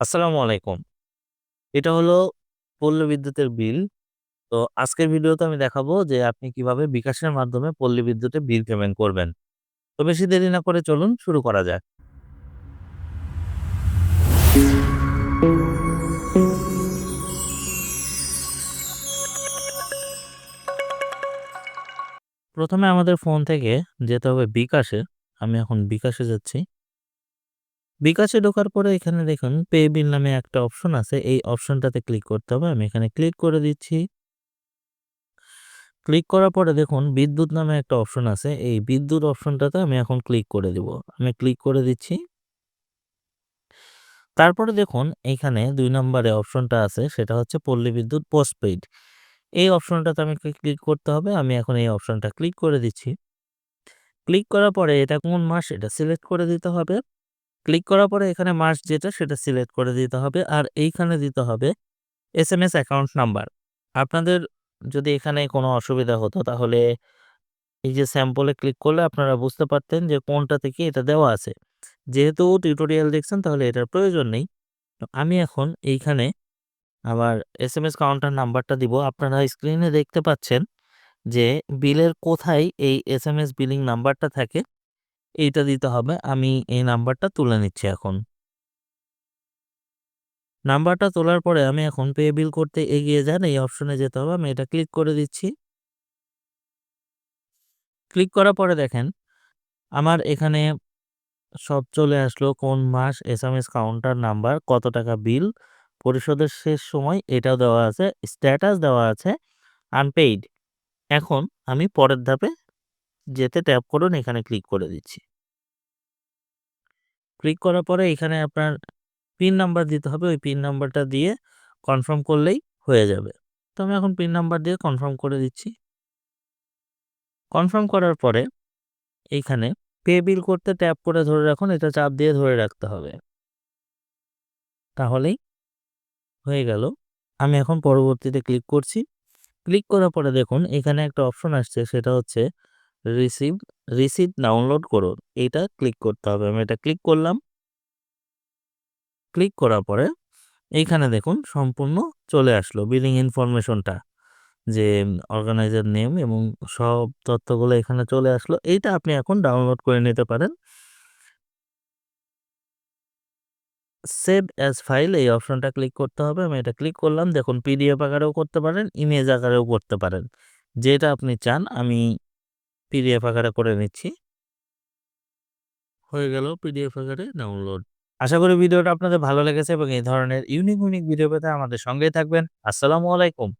আসসালামু আলাইকুম। এটা হলো পল্লী বিদ্যুতের বিল। তো আজকের ভিডিওতে আমি দেখাবো যে আপনি কীভাবে বিকাশের মাধ্যমে পল্লী বিদ্যুতের বিল পেমেন্ট করবেন। তো বেশি দেরি না করে চলুন শুরু করা যাক। প্রথমে আমাদের ফোন থেকে যেতে হবে বিকাশে। আমি এখন বিকাশে যাচ্ছি। বিকাশে ঢোকার পরে এখানে দেখুন পে বিল নামে একটা অপশন আছে। এই অপশনটাতে ক্লিক করতে হবে। আমি এখানে ক্লিক করে দিচ্ছি। ক্লিক করার পরে দেখুন বিদ্যুৎ নামে একটা অপশন আছে। এই বিদ্যুৎ অপশনটাতে আমি এখন ক্লিক করে দিব। আমি ক্লিক করে দিচ্ছি। তারপরে দেখুন এখানে দুই নম্বরে অপশনটা আছে সেটা হচ্ছে পল্লী বিদ্যুৎ পোস্টপেইড। এই অপশনটাতে আমাকে ক্লিক করতে হবে। আমি এখন এই অপশনটা ক্লিক করে দিচ্ছি। ক্লিক করার পরে এটা কোন মাস এটা সিলেক্ট করে দিতে হবে। ক্লিক করার পরে এখানে মাস যেটা সেটা সিলেক্ট করে দিতে হবে। আর এইখানে দিতে হবে S M S account number. আপনাদের যদি এখানে কোনো অসুবিধা হতো তাহলে এই যে স্যাম্পলে ক্লিক করলে আপনারা বুঝতে পারতেন যে কোনটা থেকে এটা দেওয়া আছে। যেহেতু টিউটোরিয়াল দেখছেন তাহলে এটার প্রয়োজন নেই। তো আমি এখন এইখানে আমার এস এম এস কাউন্টার নাম্বারটা দিব। আপনারা স্ক্রিনে দেখতে পাচ্ছেন যে বিলের কোথায় এই এস এম এস বিলিং নাম্বারটা থাকে এইটা দিতে হবে। আমি এই নাম্বারটা তুলে নিচ্ছি এখন। নাম্বারটা তোলার পরে আমি এখন পে বিল করতে এগিয়ে যান, এই অপশনে যেতে হবে। আমি এটা ক্লিক করে দিচ্ছি। ক্লিক করার পরে দেখেন, আমার এখানে সব চলে আসলো, কোন মাস এসএমএস কাউন্টার নাম্বার কত টাকা বিল পরিশোধের শেষ সময়, এটাও দেওয়া আছে স্ট্যাটাস দেওয়া আছে আনপেইড এখন আমি পরের ধাপে যেতে ট্যাপ করুন, এখানে ক্লিক করে দিচ্ছি। ক্লিক করার পরে এখানে আপনার পিন নাম্বার দিতে হবে। ওই পিন নাম্বারটা দিয়ে কনফার্ম করলেই হয়ে যাবে। তো আমি এখন পিন নাম্বার দিয়ে কনফার্ম করে দিচ্ছি। কনফার্ম করার পরে এইখানে পে বিল করতে ট্যাপ করে ধরে রাখুন। এটা চাপ দিয়ে ধরে রাখতে হবে। তাহলেই হয়ে গেল। আমি এখন পরবর্তীতে ক্লিক করছি। ক্লিক করার পরে দেখুন, এখানে একটা অপশন আসছে। সেটা হচ্ছে রিসিভ রিসিভ ডাউনলোড করুন। এইটা ক্লিক করতে হবে। আমি এটা ক্লিক করলাম। ক্লিক করার পরে এইখানে দেখুন সম্পূর্ণ চলে আসলো বিলিং ইনফরমেশনটা যে অর্গানাইজার নেম এবং সব তথ্যগুলো এখানে চলে আসলো। এইটা আপনি এখন ডাউনলোড করে নিতে পারেন। সেভ অ্যাজ ফাইল এই অপশনটা ক্লিক করতে হবে। আমি এটা ক্লিক করলাম। দেখুন পিডিএফ আকারেও করতে পারেন ইমেজ আকারেও করতে পারেন। যেটা আপনি চান, আমি পিডিএফ আকারে করে নিচ্ছি। হয়ে গেল পিডিএফ আকারে ডাউনলোড আশা করি ভিডিওটা আপনাদের ভালো লেগেছে এবং এই ধরনের ইউনিক ইউনিক ভিডিও পেতে আমাদের সঙ্গেই থাকবেন। আসসালামু আলাইকুম।